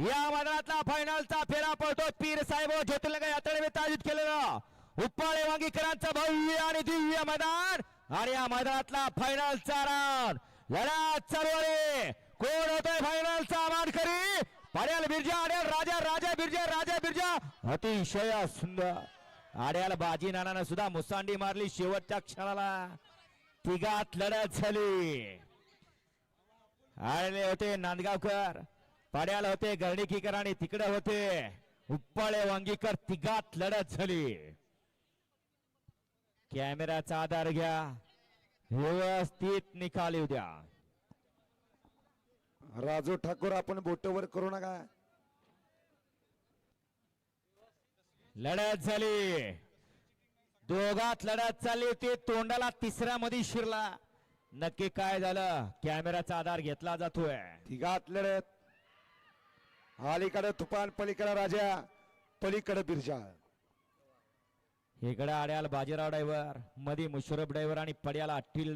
या मैदानातला फायनलचा फेरा पडतो. पीर साहेब ज्योतिर्लिंग यात्रेनिमित्त आयोजित केलेलं. उप्पाळे वांगीकरांचं भव्य आणि दिव्य मैदान आणि या मैदानातला फायनलचा रान. लढा चालू आहे कोण होतोय फायनलचा मानकरी? पाड्याल बिरजा आड्याल राजा राजा बिरजा राजा बिरजा. अतिशय सुंदर. आड्याल बाजी नानानं सुद्धा मुसांडी मारली शेवटच्या क्षणाला. तिघात लढत झाली. आले होते नांदगावकर. पाड्याला होते गर्णिकीकर आणि तिकडे होते. उप्पाळे वांगीकर तिघात लढत झाली. कॅमेऱ्याचा आधार घ्या. व्यवस्थित निकाल येऊ द्या. राजू ठाकूर आपण बोटवर करू नका. लढत झाली. दोघात लढत चालली होती. तोंडाला तिसऱ्या मध्ये शिरला. नक्की काय झालं? कॅमेऱ्याचा आधार घेतला जातोय. तिघात लढत. अलीकडे तुफान पलीकडे राजा पलीकडे बिरजा इकडे आड्याल बाजीराव ड्रायव्हरमध्ये मुशरफ ड्रायव्हर आणि पड्याला अट्टील